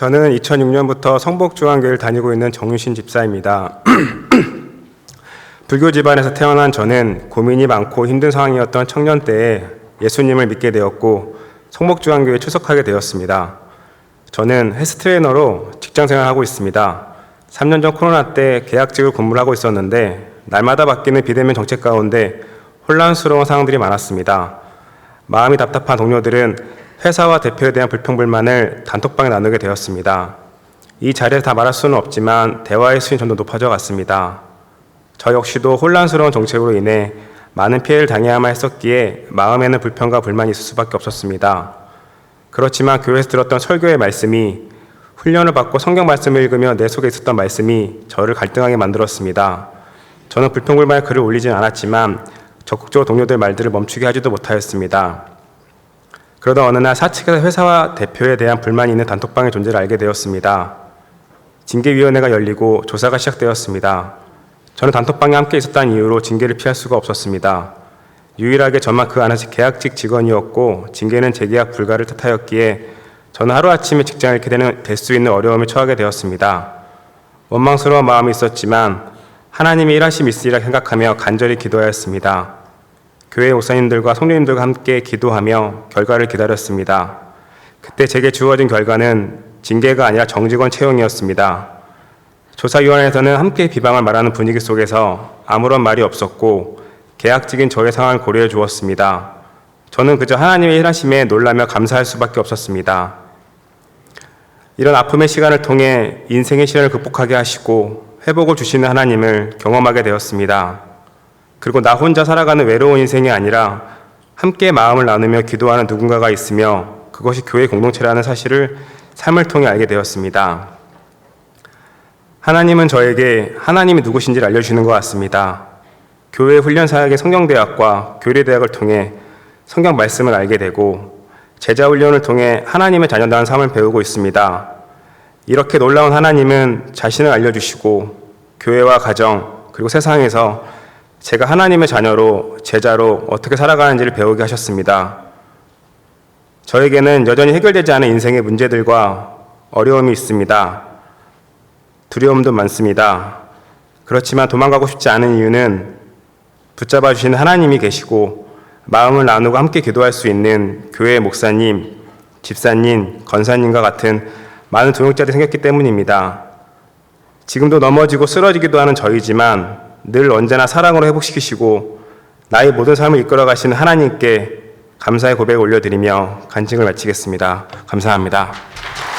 저는 2006년부터 성복중앙교회를 다니고 있는 정윤신 집사입니다. 불교 집안에서 태어난 저는 고민이 많고 힘든 상황이었던 청년 때에 예수님을 믿게 되었고 성복중앙교회에 출석하게 되었습니다. 저는 헬스 트레이너로 직장 생활하고 있습니다. 3년 전 코로나 때 계약직을 근무를 하고 있었는데 날마다 바뀌는 비대면 정책 가운데 혼란스러운 상황들이 많았습니다. 마음이 답답한 동료들은 회사와 대표에 대한 불평불만을 단톡방에 나누게 되었습니다. 이 자리에서 다 말할 수는 없지만 대화의 수준이 점점 높아져 갔습니다. 저 역시도 혼란스러운 정책으로 인해 많은 피해를 당해야만 했었기에 마음에는 불평과 불만이 있을 수밖에 없었습니다. 그렇지만 교회에서 들었던 설교의 말씀이 훈련을 받고 성경 말씀을 읽으며 내 속에 있었던 말씀이 저를 갈등하게 만들었습니다. 저는 불평불만의 글을 올리진 않았지만 적극적으로 동료들 말들을 멈추게 하지도 못하였습니다. 그러다 어느 날 사측에서 회사와 대표에 대한 불만이 있는 단톡방의 존재를 알게 되었습니다. 징계위원회가 열리고 조사가 시작되었습니다. 저는 단톡방에 함께 있었다는 이유로 징계를 피할 수가 없었습니다. 유일하게 저만 그 안에서 계약직 직원이었고 징계는 재계약 불가를 뜻하였기에 저는 하루아침에 직장을 잃게 되는 될 수 있는 어려움에 처하게 되었습니다. 원망스러운 마음이 있었지만 하나님의 일하심 있으리라 생각하며 간절히 기도하였습니다. 교회 목사님들과 성도님들과 함께 기도하며 결과를 기다렸습니다. 그때 제게 주어진 결과는 징계가 아니라 정직원 채용이었습니다. 조사위원회에서는 함께 비방을 말하는 분위기 속에서 아무런 말이 없었고 계약직인 저의 상황을 고려해 주었습니다. 저는 그저 하나님의 일하심에 놀라며 감사할 수밖에 없었습니다. 이런 아픔의 시간을 통해 인생의 시련을 극복하게 하시고 회복을 주시는 하나님을 경험하게 되었습니다. 그리고 나 혼자 살아가는 외로운 인생이 아니라 함께 마음을 나누며 기도하는 누군가가 있으며 그것이 교회 공동체라는 사실을 삶을 통해 알게 되었습니다. 하나님은 저에게 하나님이 누구신지를 알려주시는 것 같습니다. 교회 훈련 사역의 성경대학과 교리대학을 통해 성경 말씀을 알게 되고 제자 훈련을 통해 하나님의 자녀다운 삶을 배우고 있습니다. 이렇게 놀라운 하나님은 자신을 알려주시고 교회와 가정 그리고 세상에서 제가 하나님의 자녀로 제자로 어떻게 살아가는지를 배우게 하셨습니다. 저에게는 여전히 해결되지 않은 인생의 문제들과 어려움이 있습니다. 두려움도 많습니다. 그렇지만 도망가고 싶지 않은 이유는 붙잡아 주시는 하나님이 계시고 마음을 나누고 함께 기도할 수 있는 교회 목사님, 집사님, 건사님과 같은 많은 동역자들이 생겼기 때문입니다. 지금도 넘어지고 쓰러지기도 하는 저희지만 늘 언제나 사랑으로 회복시키시고 나의 모든 삶을 이끌어 가시는 하나님께 감사의 고백을 올려드리며 간증을 마치겠습니다. 감사합니다.